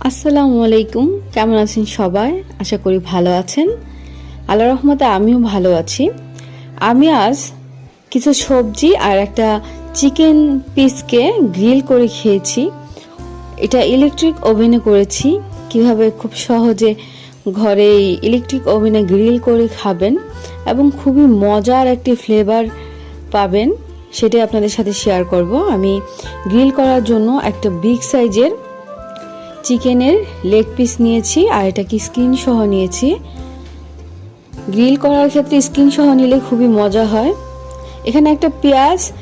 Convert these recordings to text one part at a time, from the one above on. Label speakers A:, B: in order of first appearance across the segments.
A: আসসালামু আলাইকুম। কেমন আছেন সবাই? আশা করি ভালো আছেন। আল্লাহ রহমতে আমিও ভালো আছি। আমি আজ কিছু সবজি আর একটা চিকেন পিসকে গ্রিল করে খেয়েছি। এটা ইলেকট্রিক ওভেনে করেছি। কীভাবে খুব সহজে ঘরে ইলেকট্রিক ওভেনে গ্রিল করে খাবেন এবং খুবই মজার একটি ফ্লেভার পাবেন, সেটাই আপনাদের সাথে শেয়ার করব। আমি গ্রিল করার জন্য একটা বিগ সাইজের চিকেনের লেগ পিস নিয়েছি আর এটাকে স্কিন সহ নিয়েছি। গ্রিল করার ক্ষেত্রে স্কিন সহ নিলে খুবই মজা হয়। এখানে একটা পেঁয়াজ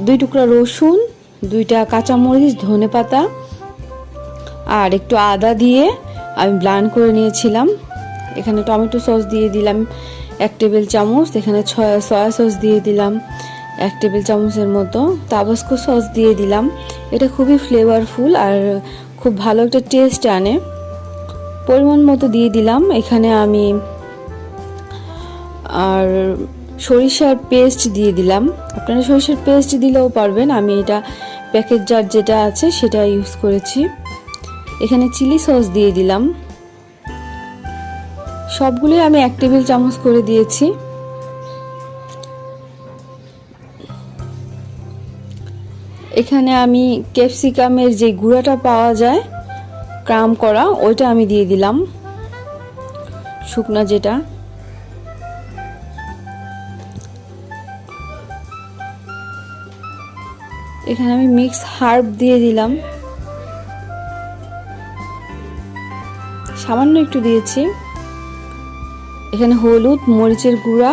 A: দুই টুকরা রসুন, দুইটা কাঁচামরিচ, ধনে পাতা আর একটু আদা দিয়ে আমি ব্লান করে নিয়েছিলাম। এখানে টমেটো সস দিয়ে দিলাম এক টেবিল চামচ, এখানে ছয়- সয়া সস দিয়ে দিলাম। এক টেবিল চামচের মতো তাবাস্কো সস দিয়ে দিলাম। এটা খুবই ফ্লেভারফুল আর খুব ভালো একটা টেস্ট আনে। পরিমাণ মতো দিয়ে দিলাম। এখানে আমি আর সরিষার পেস্ট দিয়ে দিলাম। আপনারা সরিষার পেস্ট দিলেও পারবেন। আমি এটা প্যাকেট জার যেটা আছে, সেটা ইউজ করেছি। এখানে চিলি সস দিয়ে দিলাম। সবগুলোই আমি এক টেবিল চামচ করে দিয়েছি। এখানে আমি ক্যাপসিকামের যে গুঁড়াটা পাওয়া যায়, ক্রাম করা, ওইটা আমি দিয়ে দিলাম। শুকনা যেটা। এখানে আমি মিক্স হার্ব দিয়ে দিলাম। সামান্য একটু দিয়েছি। এখানে হলুদ, মরিচের গুঁড়া।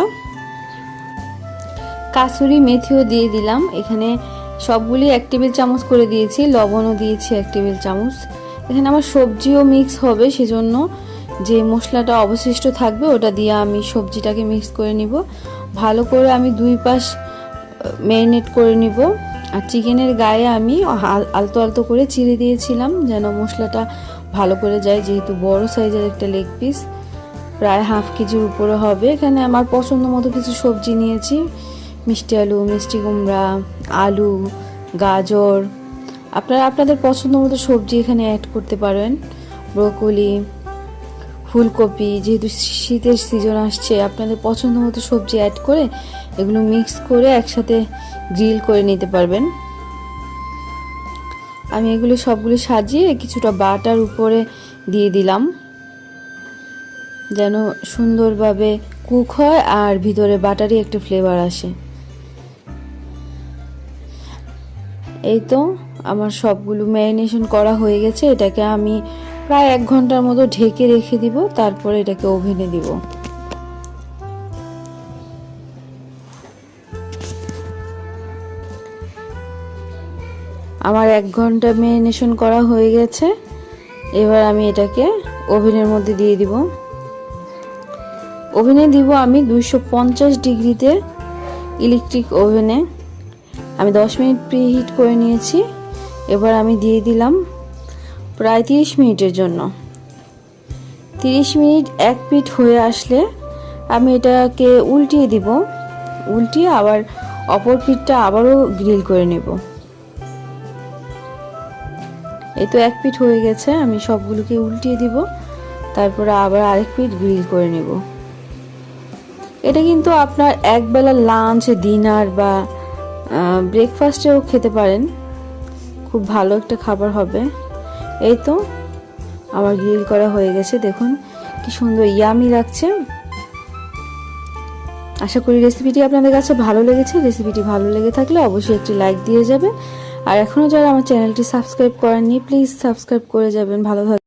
A: কাসুরি মেথিও দিয়ে দিলাম। এখানে সবগুলি এক টেবিল চামচ করে দিয়েছি, লবণও দিয়েছি এক টেবিল চামচ। এখানে আমার সবজিও মিক্স হবে, সেজন্য যে মশলাটা অবশিষ্ট থাকবে ওটা দিয়ে আমি সবজিটাকে মিক্স করে নিব। ভালো করে আমি দুই পাশ ম্যারিনেট করে নিব। আর চিকেনের গায়ে আমি আলতো আলতো করে চিড়ে দিয়েছিলাম যেন মশলাটা ভালো করে যায়, যেহেতু বড় সাইজের একটা লেগ পিস প্রায় হাফ কেজির উপরে হবে। এখানে আমার পছন্দ মতো কিছু সবজি নিয়েছি। মিষ্টি আলু, মিষ্টি কুমড়া, আলু, গাজর। আপনারা আপনাদের পছন্দ মতো সবজি এখানে অ্যাড করতে পারেন। ব্রোকলি, ফুলকপি, যেহেতু শীতের সিজন আসছে, আপনাদের পছন্দ মতো সবজি অ্যাড করে এগুলো মিক্স করে একসাথে গ্রিল করে নিতে পারবেন। আমি এগুলো সবগুলো সাজিয়ে কিছুটা বাটার উপরে দিয়ে দিলাম। যেন সুন্দরভাবে কুক হয় আর ভিতরে বাটারই একটা ফ্লেভার আসে। এই তো আমার সবগুলো ম্যারিনেশন করা হয়ে গেছে, এটাকে আমি প্রায় এক ঘণ্টার মতো ঢেকে রেখে দিব, তারপরে এটাকে ওভেনে দিব। আমার এক ঘণ্টা ম্যারিনেশন করা হয়ে গেছে, এবার আমি এটাকে ওভেনের মধ্যে দিয়ে দিব। ওভেনে দিব আমি দুইশো পঞ্চাশ ডিগ্রিতে ইলেকট্রিক ওভেনে। আমি দশ মিনিট প্রিহিট করে নিয়েছি। এবার আমি দিয়ে দিলাম প্রায় তিরিশ মিনিটের জন্য। তিরিশ মিনিট এক পিঠ হয়ে আসলে আমি এটাকে উল্টিয়ে দিব। উল্টিয়ে আবার অপর পিঠটা আবারও গ্রিল করে নেব। এই তো এক পিঠ হয়ে গেছে, আমি সবগুলোকে উল্টিয়ে দিব। তারপরে আবার আরেক পিঠ গ্রিল করে নেব। এটা কিন্তু আপনার একবেলা লাঞ্চ ডিনার বা ব্রেকফাস্টেও খেতে পারেন। খুব ভালো একটা খাবার হবে। এই তো, আমার গ্রিল করা হয়ে গেছে, দেখুন কি সুন্দর ইয়ামি লাগছে। আশা করি রেসিপিটি আপনাদের কাছে ভালো লেগেছে। রেসিপিটি ভালো লেগে থাকলে অবশ্যই একটি লাইক দিয়ে যাবেন আর এখনও যারা আমার চ্যানেলটি সাবস্ক্রাইব করেননি প্লিজ সাবস্ক্রাইব করে যাবেন। ভালো